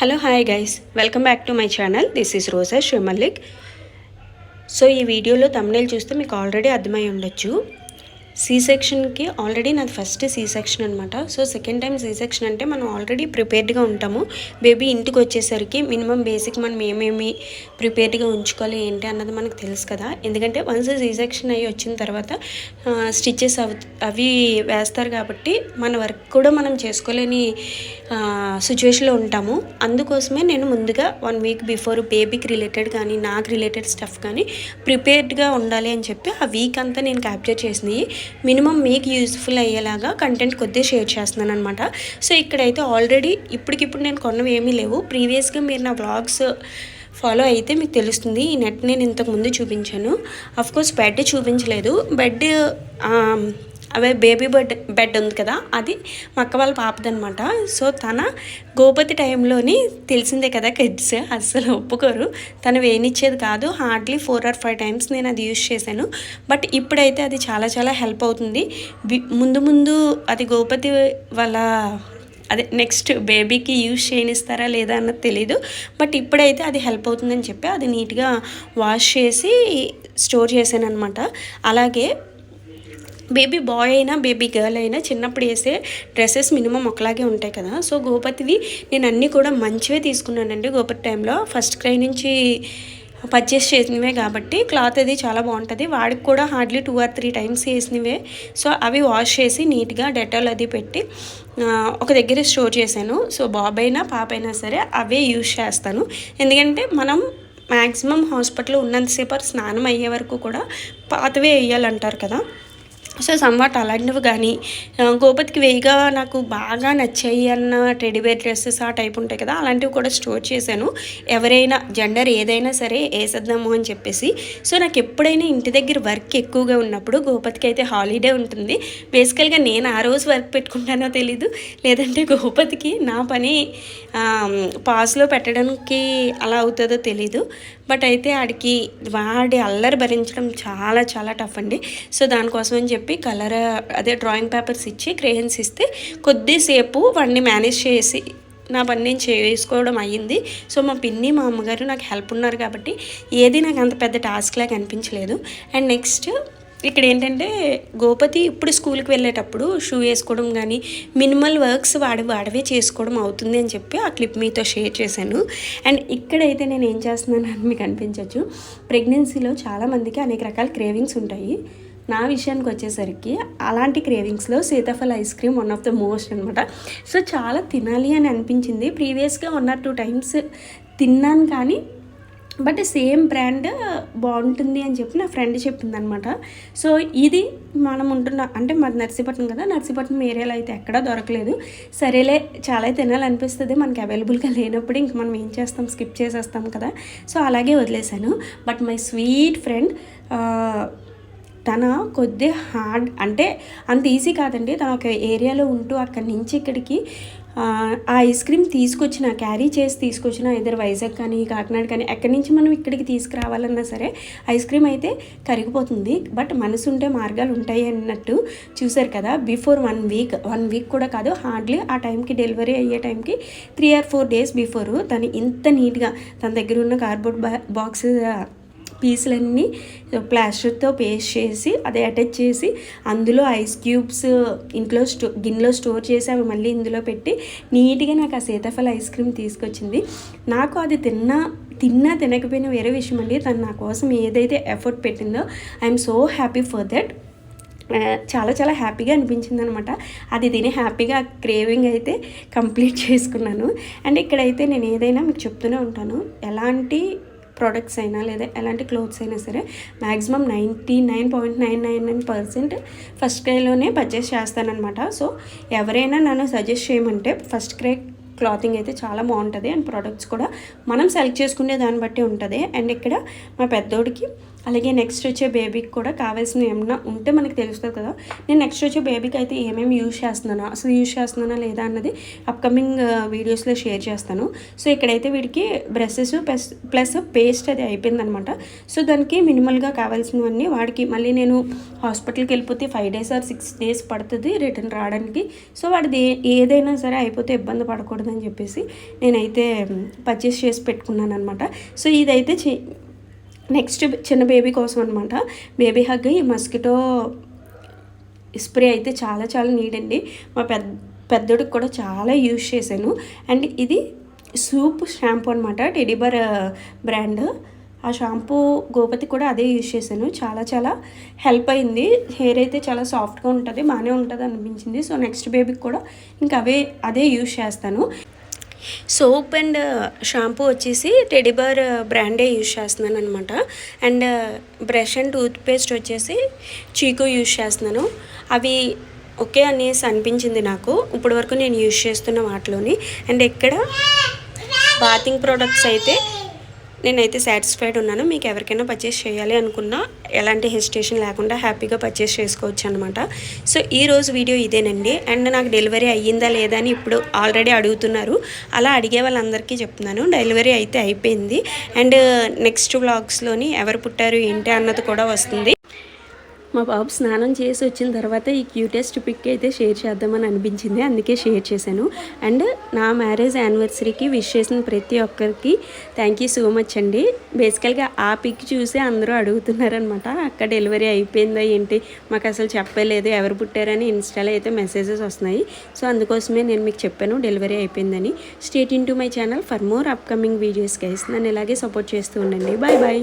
Hello hi guys welcome back to my channel this is Roja Shimallik so ఈ వీడియోలో thumbnail చూస్తే మీకు already అర్థమై ఉండొచ్చు. సీ సెక్షన్కి ఆల్రెడీ నాది ఫస్ట్ సి సెక్షన్ అనమాట so second time C section అంటే మనం ఆల్రెడీ ప్రిపేర్డ్గా ఉంటాము. బేబీ ఇంటికి వచ్చేసరికి మినిమం బేసిక్ మనం ఏమేమి ప్రిపేర్డ్గా ఉంచుకోవాలి ఏంటి అన్నది మనకు తెలుసు కదా. ఎందుకంటే వన్స్ సీ సెక్షన్ అయ్యి వచ్చిన తర్వాత స్టిచ్చెస్ అవి అవి వేస్తారు కాబట్టి మన వర్క్ కూడా మనం చేసుకోలేని సిచ్యువేషన్లో ఉంటాము. అందుకోసమే నేను ముందుగా వన్ వీక్ బిఫోర్ బేబీకి రిలేటెడ్ కానీ నాకు రిలేటెడ్ స్టఫ్ కానీ ప్రిపేర్డ్గా ఉండాలి అని చెప్పి ఆ వీక్ అంతా నేను క్యాప్చర్ చేసినవి మినిమం మీకు యూస్ఫుల్ అయ్యేలాగా కంటెంట్ కొద్దిగా షేర్ చేస్తున్నాను అనమాట సో ఇక్కడైతే ఆల్రెడీ ఇప్పటికిప్పుడు నేను కొన్నవి ఏమీ లేవు. ప్రీవియస్గా మీరు నా బ్లాగ్స్ ఫాలో అయితే మీకు తెలుస్తుంది. ఈ నెట్ నేను ఇంతకు ముందు చూపించాను. కోర్స్ బెడ్ చూపించలేదు. Bed away baby bed bed ఉంది కదా అది మా అక్క వాళ్ళ పాపదనమాట సో తన గోపతి టైంలోని తెలిసిందే కదా కిడ్స్ అస్సలు ఒప్పుకోరు. తను వేయనిచ్చేది కాదు hardly four or five times నేను అది యూజ్ చేశాను. బట్ ఇప్పుడైతే అది చాలా చాలా హెల్ప్ అవుతుంది. ముందు ముందు అది గోపతి వాళ్ళ అదే నెక్స్ట్ బేబీకి యూజ్ చేయనిస్తారా లేదా అన్నది తెలీదు. బట్ ఇప్పుడైతే అది హెల్ప్ అవుతుందని చెప్పి అది నీట్గా వాష్ చేసి స్టోర్ చేశాను అనమాట అలాగే బేబీ బాయ్ అయినా బేబీ గర్ల్ అయినా చిన్నప్పుడు వేసే డ్రెస్సెస్ మినిమం ఒకలాగే ఉంటాయి కదా. సో గోపతివి నేను అన్నీ కూడా మంచివే తీసుకున్నానండి. గోపతి టైంలో ఫస్ట్ క్రై నుంచి పర్చేస్ చేసినవే కాబట్టి క్లాత్ అది చాలా బాగుంటుంది. వాడికి కూడా hardly two or three times వేసినవే. సో అవి వాష్ చేసి నీట్గా డెటాల్ అది పెట్టి ఒక దగ్గర స్టోర్ చేశాను. సో బాబు అయినా పాప అయినా సరే అవే యూజ్ చేస్తాను. ఎందుకంటే మనం మ్యాక్సిమం హాస్పిటల్లో ఉన్నంతసేపు స్నానం అయ్యే వరకు కూడా పాతవే వేయాలంటారు కదా. సో సంవాట్ అలాంటివి కానీ గోపతికి వేయిగా నాకు బాగా నచ్చాయి అన్న టెడీబేర్ డ్రెస్సెస్ ఆ టైప్ ఉంటాయి కదా అలాంటివి కూడా స్టోర్ చేశాను. ఎవరైనా జెండర్ ఏదైనా సరే వేసేద్దాము అని చెప్పేసి. సో నాకు ఎప్పుడైనా ఇంటి దగ్గర వర్క్ ఎక్కువగా ఉన్నప్పుడు గోపతికి అయితే హాలిడే ఉంటుంది. బేసికల్గా నేను ఆ రోజు వర్క్ పెట్టుకుంటానో తెలీదు. లేదంటే గోపతికి నా పని పాస్లో పెట్టడానికి అలా అవుతుందో తెలీదు. బట్ అయితే ఆడికి వాడి అల్లరి భరించడం చాలా చాలా టఫ్ అండి. సో దానికోసం అని చెప్పి కలర్ అదే డ్రాయింగ్ పేపర్స్ ఇచ్చి క్రేయన్స్ ఇస్తే కొద్దిసేపు వాడిని మేనేజ్ చేసి నా పని నేను చేసుకోవడం అయ్యింది. సో మా పిన్ని మా అమ్మగారు నాకు హెల్ప్ ఉన్నారు కాబట్టి ఏది నాకు అంత పెద్ద టాస్క్ లాగా అనిపించలేదు. అండ్ నెక్స్ట్ ఇక్కడ ఏంటంటే గోపతి ఇప్పుడు స్కూల్కి వెళ్ళేటప్పుడు షూ వేసుకోవడం కానీ మినిమల్ వర్క్స్ వాడి వాడవే చేసుకోవడం అవుతుంది అని చెప్పి ఆ క్లిప్ మీతో షేర్ చేశాను. అండ్ ఇక్కడైతే నేను ఏం చేస్తున్నాను అని మీకు అనిపించవచ్చు ప్రెగ్నెన్సీలో చాలామందికి అనేక రకాల క్రేవింగ్స్ ఉంటాయి. నా విషయానికి వచ్చేసరికి అలాంటి క్రేవింగ్స్లో సీతాఫల ice cream one of the most అనమాట సో చాలా తినాలి అని అనిపించింది. ప్రీవియస్గా వన్ ఆర్ టూ టైమ్స్ తిన్నాను కానీ బట్ సేమ్ బ్రాండ్ బాగుంటుంది అని చెప్పి నా ఫ్రెండ్ చెప్పిందనమాట. సో ఇది మనం ఉంటున్న అంటే మాది నర్సీపట్నం కదా నర్సీపట్నం ఏరియాలో అయితే ఎక్కడా దొరకలేదు. సరేలే చాలా తినాలనిపిస్తుంది మనకి అవైలబుల్గా లేనప్పుడు ఇంక మనం ఏం చేస్తాం స్కిప్ చేసేస్తాం కదా. సో అలాగే వదిలేశాను. బట్ మై స్వీట్ ఫ్రెండ్ తన కొద్ది హార్డ్ అంటే అంత ఈజీ కాదండి. తన ఒక ఏరియాలో ఉంటూ అక్కడి నుంచి ఇక్కడికి ఆ ఐస్ క్రీమ్ తీసుకొచ్చిన క్యారీ చేసి తీసుకొచ్చిన ఇద్దరు వైజాగ్ కానీ కాకినాడ కానీ ఎక్కడి నుంచి మనం ఇక్కడికి తీసుకురావాలన్నా సరే ఐస్ క్రీమ్ అయితే కరిగిపోతుంది. బట్ మనసు ఉంటే మార్గాలు ఉంటాయి అన్నట్టు చూసారు కదా before one week one week కూడా కాదు హార్డ్లీ ఆ టైంకి డెలివరీ అయ్యే టైంకి three or four days before తను ఇంత నీట్గా తన దగ్గర ఉన్న కార్డ్బోర్డ్ బా బాక్స్ పీసులన్నీ ప్లాస్టర్తో పేస్ట్ చేసి అది అటాచ్ చేసి అందులో ఐస్ క్యూబ్స్ ఇంట్లో స్టో గిన్నెలో స్టోర్ చేసి అవి మళ్ళీ ఇందులో పెట్టి నీట్గా నాకు ఆ సీతాఫల ఐస్ క్రీమ్ తీసుకొచ్చింది. నాకు అది తిన్నా తిన్నా తినకపోయినా వేరే విషయం అండి. తను నా కోసం ఏదైతే ఎఫర్ట్ పెట్టిందో I'm so happy for that. చాలా చాలా హ్యాపీగా అనిపించింది అనమాట. అది తిని హ్యాపీగా క్రేవింగ్ అయితే కంప్లీట్ చేసుకున్నాను. అండ్ ఇక్కడైతే నేను ఏదైనా మీకు చెప్తూనే ఉంటాను. ఎలాంటి ప్రోడక్ట్స్ అయినా లేదా ఎలాంటి క్లోత్స్ అయినా సరే maximum ninety nine point nine nine nine percent first క్రైలోనే purchase చేస్తానన్నమాట. సో ఎవరైనా నన్ను సజెస్ట్ చేయమంటే ఫస్ట్ క్రై క్లాతింగ్ అయితే చాలా బాగుంటుంది. అండ్ ప్రోడక్ట్స్ కూడా మనం సెలెక్ట్ చేసుకునే దాన్ని బట్టి ఉంటుంది. అండ్ ఇక్కడ మా పెద్దోడికి అలాగే నెక్స్ట్ వచ్చే బేబీకి కూడా కావాల్సిన ఏమన్నా ఉంటే మనకి తెలుస్తుంది కదా. నేను నెక్స్ట్ వచ్చే బేబీకి అయితే ఏమేమి యూజ్ చేస్తున్నానో అసలు యూజ్ చేస్తున్నానా లేదా అన్నది అప్కమింగ్ వీడియోస్లో షేర్ చేస్తాను. సో ఇక్కడైతే వీడికి బ్రషెస్ ప్లస్ ప్లస్ పేస్ట్ అది అయిపోయిందనమాట. సో దానికి మినిమల్గా కావాల్సినవన్నీ వాడికి మళ్ళీ నేను హాస్పిటల్కి వెళ్ళిపోతే five days or six days పడుతుంది రిటర్న్ రావడానికి. సో వాడిది ఏదైనా సరే అయిపోతే ఇబ్బంది పడకూడదని చెప్పేసి నేనైతే పర్చేస్ చేసి పెట్టుకున్నాను అనమాట సో ఇదైతే చే నెక్స్ట్ చిన్న బేబీ కోసం అనమాట బేబీ హగ్ ఈ మస్కిటో స్ప్రే అయితే చాలా చాలా నీడ్ అండి. మా పెద్ద పెద్దోడికి కూడా చాలా యూజ్ చేశాను. అండ్ ఇది సూప్ షాంపూ అనమాట టెడిబర్ బ్రాండ్. ఆ షాంపూ గోపతి కూడా అదే యూజ్ చేశాను. చాలా చాలా హెల్ప్ అయింది. హెయిర్ అయితే చాలా సాఫ్ట్గా ఉంటుంది బాగానే ఉంటుంది అనిపించింది. సో నెక్స్ట్ బేబీకి కూడా ఇంకా అవే అదే యూజ్ చేస్తాను. సోప్ అండ్ షాంపూ వచ్చేసి టెడిబర్ బ్రాండే యూజ్ చేస్తున్నాను అనమాట and brush and toothpaste వచ్చేసి చీకు యూజ్ చేస్తున్నాను. అవి ఓకే అనేసి అనిపించింది నాకు. ఇప్పటి వరకు నేను యూజ్ చేస్తున్న వాటిలోని. అండ్ ఇక్కడ బాతింగ్ ప్రోడక్ట్స్ అయితే నేనైతే సాటిస్ఫైడ్ ఉన్నాను. మీకు ఎవరికైనా పర్చేస్ చేయాలి అనుకున్నా ఎలాంటి హెసిటేషన్ లేకుండా హ్యాపీగా పర్చేస్ చేసుకోవచ్చు అనమాట సో ఈ రోజు వీడియో ఇదేనండి. అండ్ నాకు డెలివరీ అయ్యిందా లేదా అని ఇప్పుడు ఆల్రెడీ అడుగుతున్నారు. అలా అడిగే వాళ్ళందరికీ చెప్తున్నాను. డెలివరీ అయితే అయిపోయింది. అండ్ నెక్స్ట్ వ్లాగ్స్లోని ఎవరు పుట్టారు ఏంటి అన్నది కూడా వస్తుంది. మా బాబు స్నానం చేసి వచ్చిన తర్వాత ఈ క్యూటెస్ట్ పిక్ అయితే షేర్ చేద్దామని అనిపించింది. అందుకే షేర్ చేశాను. అండ్ నా మ్యారేజ్ యానివర్సరీకి విష్ చేసిన ప్రతి ఒక్కరికి థ్యాంక్ యూ సో మచ్ అండి. బేసికల్గా ఆ పిక్ చూసి అందరూ అడుగుతున్నారనమాట అక్క డెలివరీ అయిపోయిందా ఏంటి? మాకు అసలు చెప్పలేదు ఎవరు పుట్టారని ఇన్స్టాలో అయితే మెసేజెస్ వస్తున్నాయి. సో అందుకోసమే నేను మీకు చెప్పాను డెలివరీ అయిపోయిందని. Stay in to my channel for more upcoming videos guys నన్ను ఇలాగే సపోర్ట్ చేస్తూ ఉండండి. Bye bye